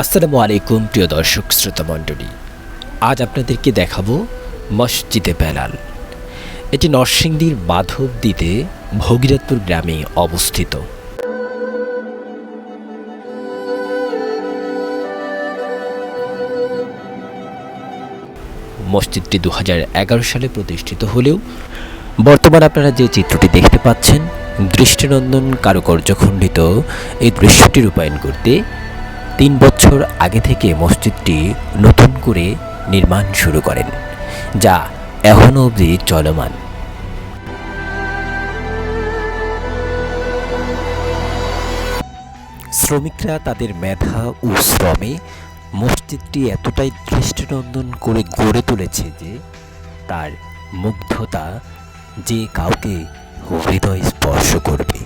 আসসালামু আলাইকুম, প্রিয় দর্শক, শ্রোতা মণ্ডলী। আজ আপনাদেরকে দেখাবো মসজিদে বেলাল। এটি নরসিংদীর মাধবদীতে ভগীরথপুর গ্রামে অবস্থিত। মসজিদটি দু হাজার এগারো সালে প্রতিষ্ঠিত হলেও বর্তমানে আপনারা যে চিত্রটি দেখতে পাচ্ছেন, দৃষ্টিনন্দন কারুকার্য খণ্ডিত এই দৃশ্যটি রূপায়ণ করতে তিন বছর আগে থেকে মসজিদটি নতুন করে নির্মাণ শুরু করেন, যা এখনও অবধি চলমান। শ্রমিকরা তাদের মেধা ও শ্রমে মসজিদটি এতটাই দৃষ্টিনন্দন করে গড়ে তুলেছে যে তার মুগ্ধতা যে কাউকে হৃদয় স্পর্শ করবে।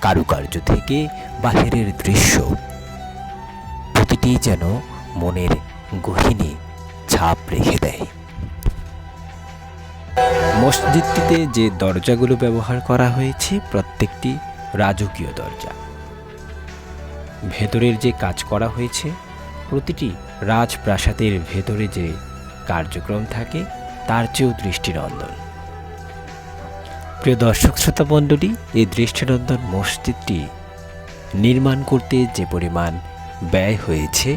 কারুকার্য থেকে বাহিরের দৃশ্য। প্রতিটি যেন মনের গহিনে ছাপ রেখে দেয়। মসজিদটিতে যে দরজাগুলো ব্যবহার করা হয়েছে, প্রত্যেকটি রাজকীয় দরজা। ভেতরের যে কাজ করা হয়েছে, প্রতিটি রাজপ্রাসাদের ভেতরে যে কার্যক্রম থাকে, তার চেয়েও দৃষ্টিনন্দন। প্রিয় দর্শক, শ্রোতা মণ্ডলী, এই দৃষ্টিনন্দন মসজিদটি নির্মাণ করতে যে পরিমাণ ব্যয় হয়েছে,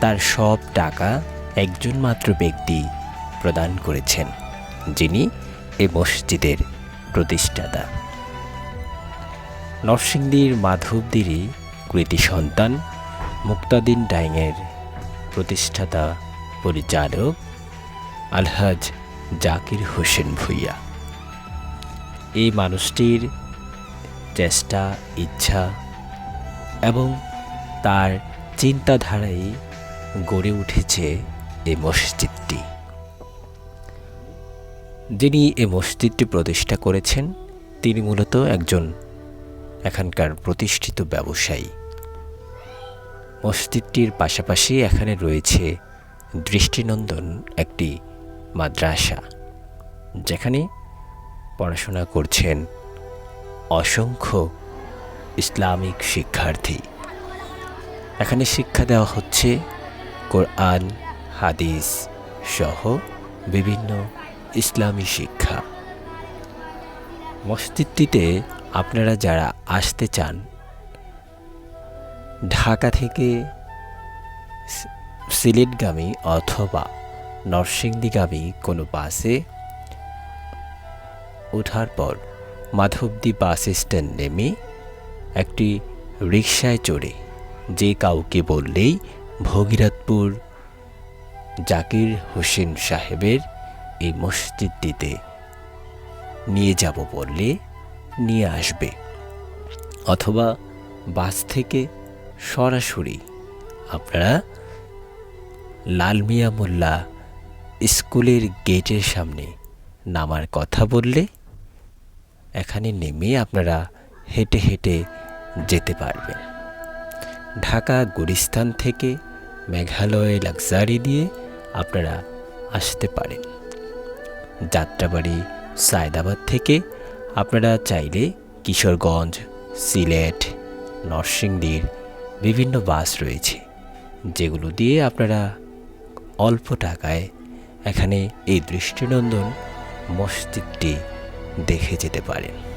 তার সব টাকা একজন মাত্র ব্যক্তি প্রদান করেছেন, যিনি এ মসজিদের প্রতিষ্ঠাতা। নরসিংদীর মাধবদিরই কৃতি সন্তান, মুক্তাদিন ডাইংয়ের প্রতিষ্ঠাতা পরিচালক আলহাজ জাকির হোসেন ভুইয়া। এই মানুষটির চেষ্টা, ইচ্ছা এবং তার চিন্তাধারাই গড়ে উঠেছে এই মসজিদটি। যিনি এই মসজিদটি প্রতিষ্ঠা করেছেন, তিনি মূলত একজন এখানকার প্রতিষ্ঠিত ব্যবসায়ী। মসজিদটির পাশাপাশি এখানে রয়েছে দৃষ্টিনন্দন একটি মাদ্রাসা, যেখানে পড়াশোনা করছেন অসংখ্য ইসলামিক শিক্ষার্থী। এখানে শিক্ষা দেওয়া হচ্ছে কোরআন, হাদিস সহ বিভিন্ন ইসলামী শিক্ষা। মসজিদটিতে আপনারা যারা আসতে চান, ঢাকা থেকে সিলেটগামী অথবা নরসিংদীগামী কোনো বাসে ওঠার পর মাধবদী বাস স্ট্যান্ড নেমে একটি রিকশায় চড়ে। যে কাউকে বললেই ভগীরথপুর জাকির হোসেন সাহেবের এই মসজিদটিতে নিয়ে যাব বললে নিয়ে আসবে। অথবা বাস থেকে সরাসরি আপনারা লাল মিয়া মোল্লা স্কুলের গেটের সামনে নামার কথা বললে এখানে নেমে আপনারা হেঁটে হেঁটে যেতে পারবেন। ঢাকা গুলিস্তান থেকে মেঘালয় লাক্সারি দিয়ে আপনারা আসতে পারেন। যাত্রাবাড়ি সায়দাবাদ থেকে আপনারা চাইলে কিশোরগঞ্জ, সিলেট, নরসিংদীর বিভিন্ন বাস রয়েছে, যেগুলো দিয়ে আপনারা অল্প টাকায় এখানে এই দৃষ্টিনন্দন মসজিদটি দেখে যেতে পারেন।